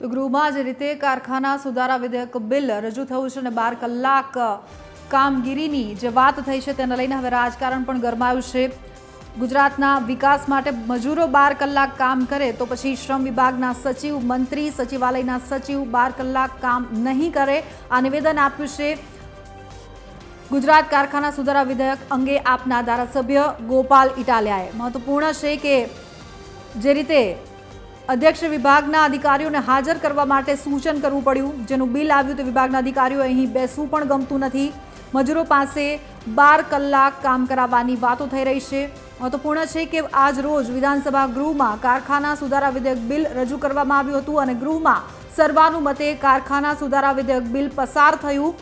તો ગૃહમાં જે રીતે કારખાના સુધારા વિધેયક બિલ રજૂ થયું છે અને બાર કલાક કામગીરીની જે વાત થઈ છે તેને લઈને હવે રાજકારણ પણ ગરમાયું છે. ગુજરાતના વિકાસ માટે મજૂરો બાર કલાક કામ કરે તો પછી શ્રમ વિભાગના સચિવ, મંત્રી, સચિવાલયના સચિવ બાર કલાક કામ નહીં કરે. આ નિવેદન આપ્યું છે. ગુજરાત કારખાના સુધારા વિધેયક અંગે આપના ધારાસભ્ય ગોપાલ ઇટાલિયાએ. મહત્વપૂર્ણ છે કે જે રીતે અધ્યક્ષ વિભાગના અધિકારીઓને હાજર કરવા માટે સૂચન કરવું પડ્યું. જેનું બિલ આવ્યું તો વિભાગના અધિકારીઓ અહીં બેસવું પણ ગમતું નથી. મજૂરો પાસે બાર કલાક કામ કરાવવાની વાતો થઈ રહી છે. મહત્વપૂર્ણ છે કે આજ રોજ વિધાનસભા ગૃહમાં કારખાના સુધારા વિધેયક બિલ રજૂ કરવામાં આવ્યું હતું અને ગૃહમાં સર્વાનુમતે કારખાના સુધારા વિધેયક બિલ પસાર થયું.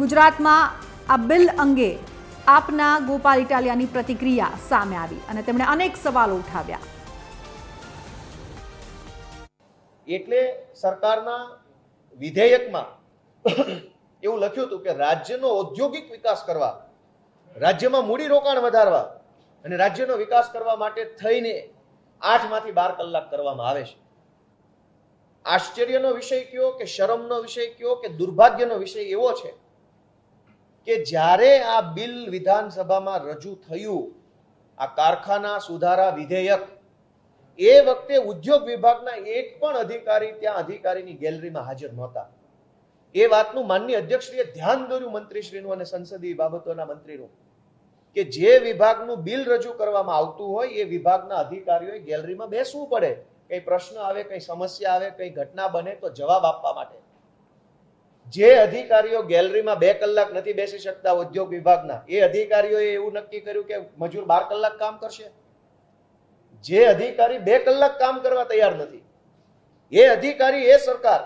ગુજરાતમાં આ બિલ અંગે આપના ગોપાલ ઇટાલિયાની પ્રતિક્રિયા સામે આવી અને તેમણે અનેક સવાલો ઉઠાવ્યા. એટલે સરકારના વિધેયકમાં એવું લખ્યું હતું કે રાજ્યનો ઔદ્યોગિક વિકાસ કરવા, રાજ્યમાં મૂડી રોકાણ વધારવા અને રાજ્યનો વિકાસ કરવા માટે થઈને આઠમાંથી બાર કલાક કરવામાં આવે છે. આશ્ચર્યનો વિષય કયો કે શરમનો વિષય કયો કે દુર્ભાગ્યનો વિષય એવો છે કે જ્યારે આ બિલ વિધાનસભામાં રજૂ થયું, આ કારખાના સુધારા વિધેયક એ વખતે ઉદ્યોગ વિભાગના એક પણ અધિકારી ત્યાં અધિકારીની ગેલેરીમાં હાજર નહોતા. એ વાતનું માનનીય અધ્યક્ષશ્રીએ ધ્યાન દોર્યું મંત્રીશ્રીનું અને સંસદીય બાબતોના મંત્રીનું કે જે વિભાગનું બિલ રજૂ કરવામાં આવતું હોય એ વિભાગના અધિકારીઓએ ગેલેરીમાં બેસવું પડે. કઈ પ્રશ્ન આવે, કઈ સમસ્યા આવે, કઈ ઘટના બને તો જવાબ આપવા માટે. જે અધિકારીઓ ગેલેરીમાં બે કલાક નથી બેસી શકતા ઉદ્યોગ વિભાગના, એ અધિકારીઓએ એવું નક્કી કર્યું કે મજૂર બાર કલાક કામ કરશે. જે અધિકારી બે કલાક કામ કરવા તૈયાર નથી. એ અધિકારી, એ સરકાર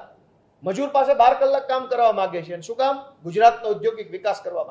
મજૂર પાસે બાર કલાક કામ કરવા માંગે છે. શું કામ? ગુજરાતનો ઔદ્યોગિક વિકાસ કરવા માટે.